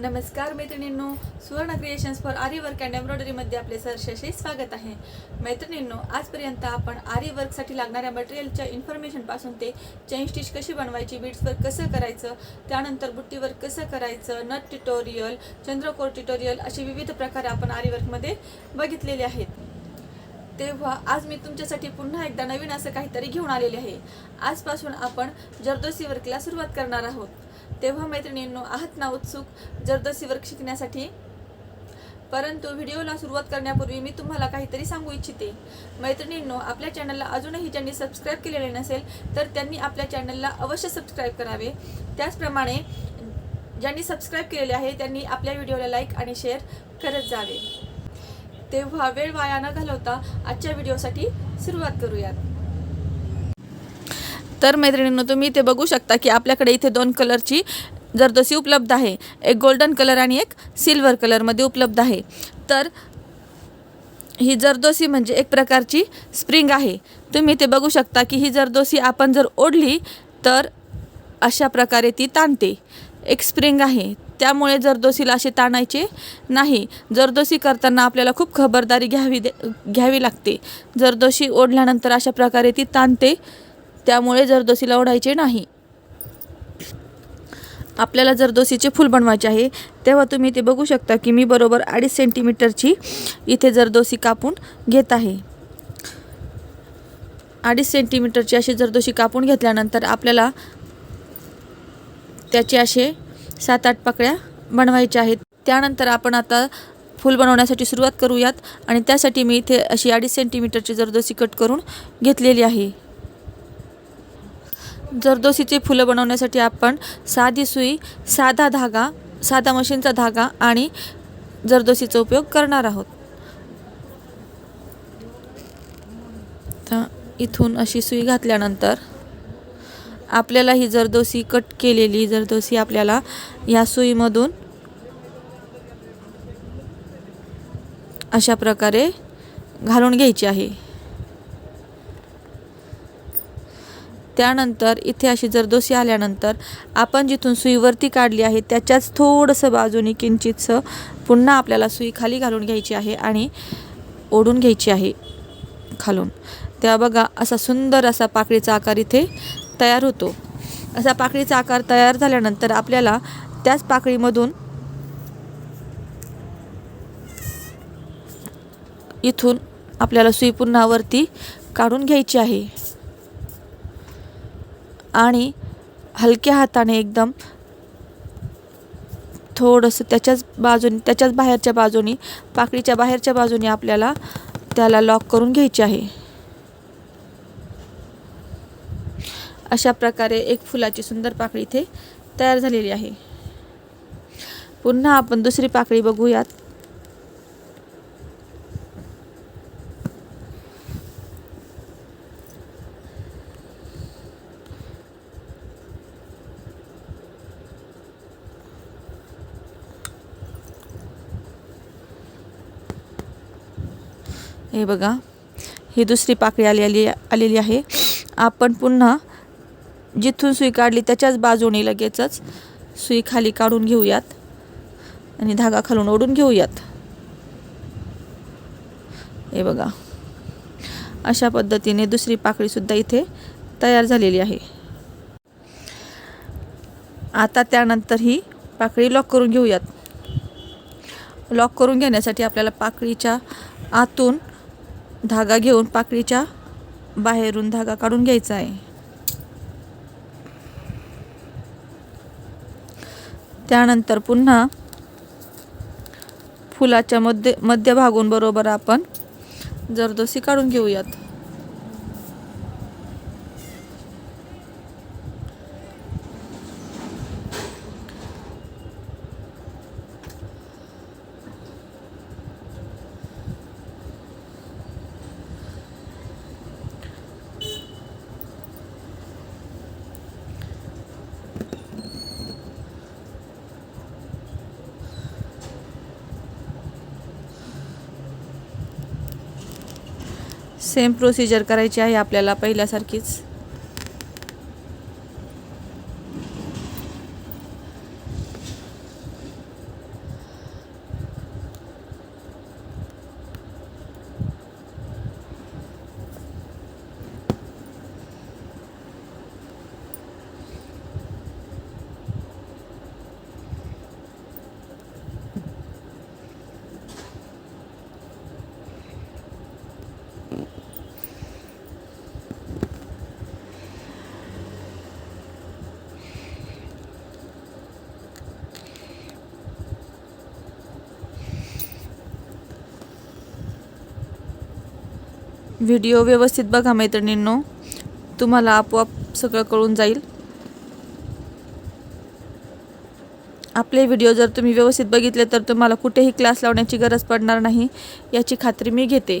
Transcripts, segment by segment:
नमस्कार मैत्रिणींनो Suvarna creations for aari work and एम्ब्रॉयडरीमध्ये आपले सहर्षशी स्वागत आहे. मैत्रिणींनो आजपर्यंत आपण आरी वर्कसाठी लागणाऱ्या मटेरियलच्या इन्फॉर्मेशनपासून ते चेन स्टिच कशी बनवायची बीड्सवर कसं करायचं त्यानंतर बुट्टीवर कसं करायचं नट ट्युटोरियल चंद्रकोर ट्युटोरियल असे विविध प्रकार आपण आरी वर्कमध्ये बघितलेले आहेत. तेव्हा आज मी तुमच्यासाठी पुन्हा एकदा नवीन असं काहीतरी घेऊन आलेले आहे. आजपासून आपण जरदोसी वर्कला सुरुवात करणार आहोत. तेव्हा मैत्रिणींनो आहात ना उत्सुक? जरदोसी वर्क शिकण्यासाठी? परंतु व्हिडिओला सुरुवात करण्यापूर्वी मी तुम्हाला काहीतरी सांगू इच्छिते. मैत्रिणींनो आपल्या चॅनलला अजूनही ज्यांनी सबस्क्राईब केलेले नसेल तर त्यांनी आपल्या चॅनलला अवश्य सबस्क्राईब करावे. त्याचप्रमाणे ज्यांनी सबस्क्राईब केलेले आहे त्यांनी आपल्या व्हिडिओला लाईक आणि शेअर करत जावे. तेव्हा वेळ वाया न घालवता आजच्या व्हिडिओसाठी सुरुवात करूयात. तर मैत्रिणींनो तुम्ही इथे बघू शकता की आपल्याकडे इथे दोन कलरची जरदोसी उपलब्ध आहे एक गोल्डन कलर आणि एक सिल्वर कलरमध्ये उपलब्ध आहे. तर ही जरदोसी म्हणजे एक प्रकारची स्प्रिंग आहे. तुम्ही इथे बघू शकता की ही जरदोसी आपण जर ओढली तर अशा प्रकारे ती ताणते. एक स्प्रिंग आहे. त्यामुळे जरदोशीला असे ताणायचे नाही. जरदोशी करताना आपल्याला खूप खबरदारी घ्यावी दे घ्यावी लागते. जरदोशी ओढल्यानंतर अशा प्रकारे ती ताणते. त्यामुळे जरदोसीला ओढायचे नाही. आपल्याला जरदोसीचे फूल बनवायचे आहे तेव्हा तुम्ही ते बघू शकता की मी बरोबर अडीच सेंटीमीटरची इथे जरदोसी कापून घेत आहे. अडीच सेंटीमीटरची अशी जरदोशी कापून घेतल्यानंतर आपल्याला त्याचे असे सात आठ पाकळ्या बनवायच्या आहेत. त्यानंतर आपण आता फूल बनवण्यासाठी सुरुवात करूयात आणि त्यासाठी मी इथे अशी अडीच सेंटीमीटरची जरदोसी कट करून घेतलेली आहे. जरदोसीचे फुलं बनवण्यासाठी आपण साधी सुई साधा धागा साधा मशीनचा धागा आणि जरदोशीचा उपयोग करणार आहोत. तर इथून अशी सुई घातल्यानंतर आपल्याला ही जरदोसी कट केलेली जरदोसी आपल्याला या सुईमधून अशा प्रकारे घालून घ्यायची आहे. त्यानंतर इथे अशी जरदोसी आल्यानंतर आपण जिथून सुईवरती काढली आहे त्याच्याच थोडंसं बाजूने किंचितसं पुन्हा आपल्याला सुई खाली घालून घ्यायची आहे आणि ओढून घ्यायची आहे खालून. त्या बघा असा सुंदर असा पाकळीचा आकार इथे तयार होतो. असा पाकळीचा आकार तयार झाल्यानंतर आपल्याला त्याच पाकळीमधून इथून आपल्याला सुई पुन्हा वरती काढून घ्यायची आहे. आणि हलक्या हाताने एकदम थोडंसं त्याच्याच बाजूने त्याच्याच बाहेरच्या बाजूने पाकळीच्या बाहेरच्या बाजूने आपल्याला त्याला लॉक करून घ्यायचे आहे. अशा प्रकारे एक फुलाची सुंदर पाकळी इथे तयार झालेली आहे. पुन्हा आपण दुसरी पाकळी बघूयात. हे बघा ही दुसरी पाकळी आलेली आलेली आहे. आपण पुन्हा जिथून सुई काढली त्याच्याच बाजूने लगेचच सुई खाली काढून घेऊयात आणि धागा खालून ओढून घेऊयात. हे बघा अशा पद्धतीने दुसरी पाकळीसुद्धा इथे तयार झालेली आहे. आता त्यानंतर ही पाकळी लॉक करून घेऊयात. लॉक करून घेण्यासाठी आपल्याला पाकळीच्या आतून धागा घेऊन पाकळीच्या बाहेरून धागा काढून घ्यायचा आहे. त्यानंतर पुन्हा फुलाच्या मध्य मध्यभागून बरोबर आपण जरदोसी काढून घेऊयात. सेम प्रोसिजर करायची आहे आपल्याला पहिल्यासारखीच. व्हिडिओ व्यवस्थित बघा मैत्रिणींनो. तुम्हाला आपोआप सगळं कळून जाईल. आपले व्हिडिओ जर तुम्ही व्यवस्थित बघितले तर तुम्हाला कुठेही क्लास लावण्याची गरज पडणार नाही. याची खात्री मी घेते.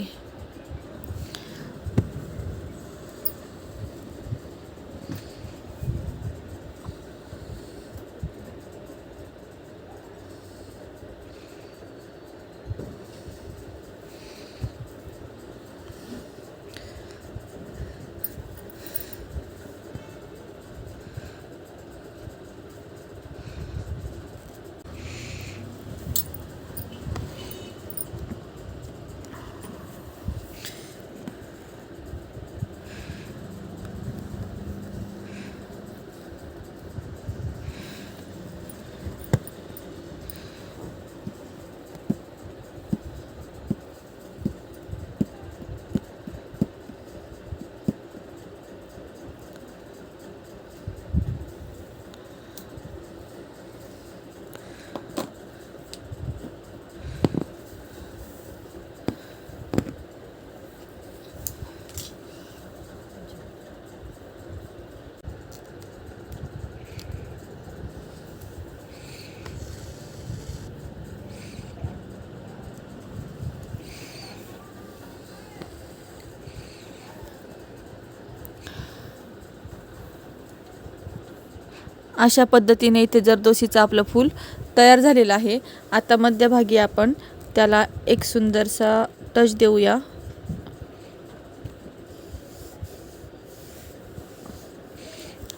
अशा पद्धतीने इथे जरदोशीचं आपलं फूल तयार झालेलं आहे. आता मध्यभागी आपण त्याला एक सुंदरसा टच देऊया.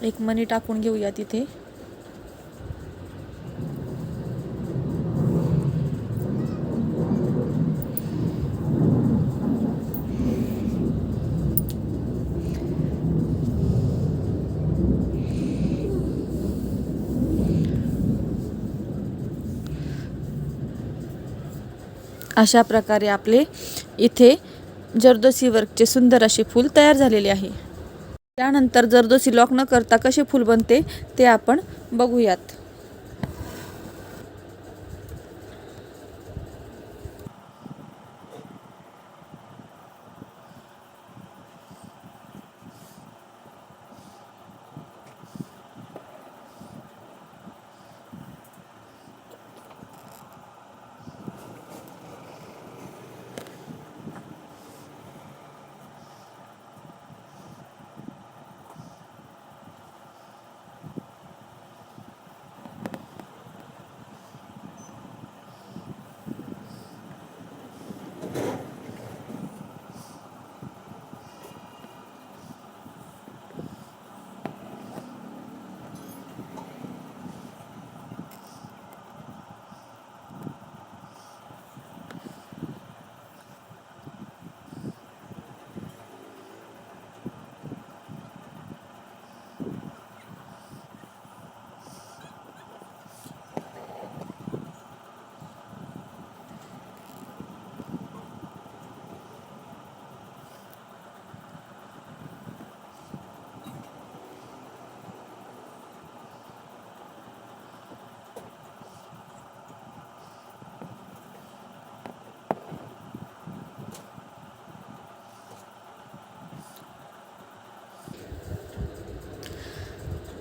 एक मनी टाकून घेऊया तिथे. अशा प्रकारे आपले इथे जर्दोसी वर्कचे सुंदर असे फूल तयार झालेले आहे. त्यानंतर जर्दोसी लॉक न करता कसे फूल बनते ते आपण बघूयात.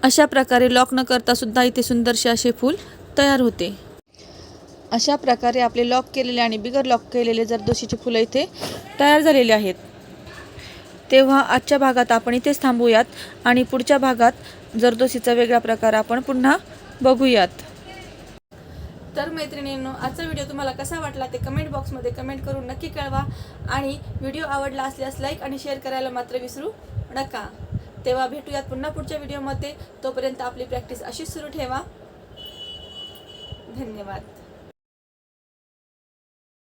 अशा प्रकारे लॉक न करता सुद्धा इथे सुंदरसे असे फूल तयार होते. अशा प्रकारे आपले लॉक केलेले आणि बिगर लॉक केलेले जरदोशीचे फुलं इथे तयार झालेले आहेत. तेव्हा आजच्या भागात आपण इथेच थांबूयात आणि पुढच्या भागात जरदोशीचा वेगळा प्रकार आपण पुन्हा बघूयात. तर मैत्रिणींनो आजचा व्हिडिओ तुम्हाला कसा वाटला ते कमेंट बॉक्समध्ये कमेंट करून नक्की कळवा आणि व्हिडिओ आवडला असल्यास लाईक आणि शेअर करायला मात्र विसरू नका. तेव्हा भेटूयात पुन्हा पुढच्या व्हिडिओमध्ये तोपर्यंत आपली प्रॅक्टिस अशीच सुरू ठेवा. धन्यवाद.